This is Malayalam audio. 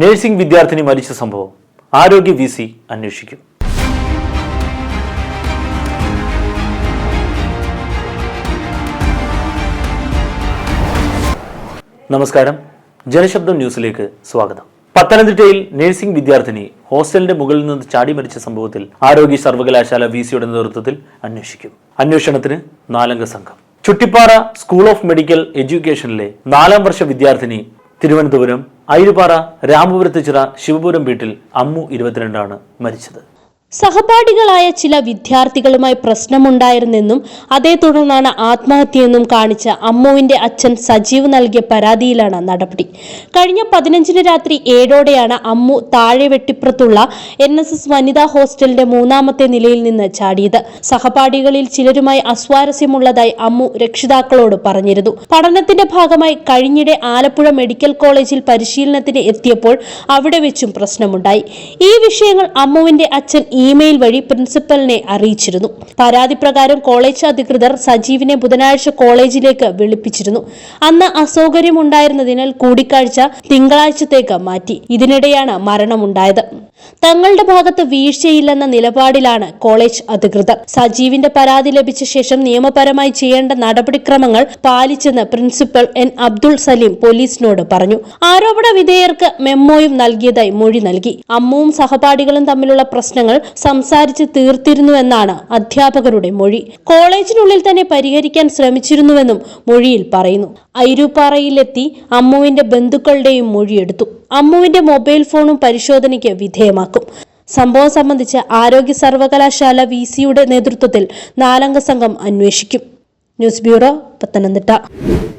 നഴ്സിംഗ് വിദ്യാർത്ഥിനി മരിച്ച സംഭവം ആരോഗ്യ വി സി അന്വേഷിക്കും. നമസ്കാരം. ജനശബ്ദം ന്യൂസിലേക്ക് സ്വാഗതം. പത്തനംതിട്ടയിൽ നഴ്സിംഗ് വിദ്യാർത്ഥിനി ഹോസ്റ്റലിന്റെ മുകളിൽ നിന്ന് ചാടി മരിച്ച സംഭവത്തിൽ ആരോഗ്യ സർവകലാശാല വി സിയുടെ നേതൃത്വത്തിൽ അന്വേഷിക്കും. അന്വേഷണത്തിന് നാലംഗ സംഘം. ചുട്ടിപ്പാറ സ്കൂൾ ഓഫ് മെഡിക്കൽ എഡ്യൂക്കേഷനിലെ നാലാം വർഷ വിദ്യാർത്ഥിനി തിരുവനന്തപുരം അയിലുപാറ രാമപുരത്ത് ചിറ ശിവപുരം വീട്ടിൽ അമ്മു ഇരുപത്തിരണ്ടാണ് മരിച്ചത്. സഹപാഠികളായ ചില വിദ്യാർത്ഥികളുമായി പ്രശ്നമുണ്ടായിരുന്നെന്നും അതേ തുടർന്നാണ് ആത്മഹത്യയെന്നും കാണിച്ച അമ്മുവിന്റെ അച്ഛൻ സജീവ് നൽകിയ പരാതിയിലാണ് നടപടി. കഴിഞ്ഞ പതിനഞ്ചിന് രാത്രി ഏഴോടെയാണ് അമ്മു താഴെ വെട്ടിപ്പുറത്തുള്ള എൻ എസ് എസ് വനിതാ ഹോസ്റ്റലിന്റെ മൂന്നാമത്തെ നിലയിൽ നിന്ന് ചാടിയത്. സഹപാഠികളിൽ ചിലരുമായി അസ്വാരസ്യമുള്ളതായി അമ്മു രക്ഷിതാക്കളോട് പറഞ്ഞിരുന്നു. പഠനത്തിന്റെ ഭാഗമായി കഴിഞ്ഞിടെ ആലപ്പുഴ മെഡിക്കൽ കോളേജിൽ പരിശീലനത്തിന് എത്തിയപ്പോൾ അവിടെ വെച്ചും പ്രശ്നമുണ്ടായി. ഈ വിഷയങ്ങൾ അമ്മുവിന്റെ അച്ഛൻ ഇമെയിൽ വഴി പ്രിൻസിപ്പലിനെ അറിയിച്ചിരുന്നു. പരാതി പ്രകാരം കോളേജ് അധികൃതർ സജീവിനെ ബുധനാഴ്ച കോളേജിലേക്ക് വിളിപ്പിച്ചിരുന്നു. അന്ന് അസൗകര്യമുണ്ടായിരുന്നതിനാൽ കൂടിക്കാഴ്ച തിങ്കളാഴ്ചത്തേക്ക് മാറ്റി. ഇതിനിടെയാണ് മരണമുണ്ടായത്. തങ്ങളുടെ ഭാഗത്ത് വീഴ്ചയില്ലെന്ന നിലപാടിലാണ് കോളേജ് അധികൃതർ. സജീവിന്റെ പരാതി ലഭിച്ച ശേഷം നിയമപരമായി ചെയ്യേണ്ട നടപടിക്രമങ്ങൾ പാലിച്ചെന്ന് പ്രിൻസിപ്പൽ എൻ. അബ്ദുൾ സലീം പോലീസിനോട് പറഞ്ഞു. ആരോപണ വിധേയർക്ക് മെമ്മോയും നൽകിയതായി മൊഴി നൽകി. അമ്മുവും സഹപാഠികളും തമ്മിലുള്ള പ്രശ്നങ്ങൾ സംസാരിച്ച് തീർത്തിരുന്നുവെന്നാണ് അധ്യാപകരുടെ മൊഴി. കോളേജിനുള്ളിൽ തന്നെ പരിഹരിക്കാൻ ശ്രമിച്ചിരുന്നുവെന്നും മൊഴിയിൽ പറയുന്നു. ഐരൂപ്പാറയിലെത്തി അമ്മുവിന്റെ ബന്ധുക്കളുടെയും മൊഴിയെടുത്തു. അമ്മുവിന്റെ മൊബൈൽ ഫോണും പരിശോധനയ്ക്ക് വിധേയമാക്കും. സംഭവം സംബന്ധിച്ച് ആരോഗ്യ സർവകലാശാല വി സിയുടെ നേതൃത്വത്തിൽ നാലംഗ സംഘം അന്വേഷിക്കും. News bureau Pathanamthitta.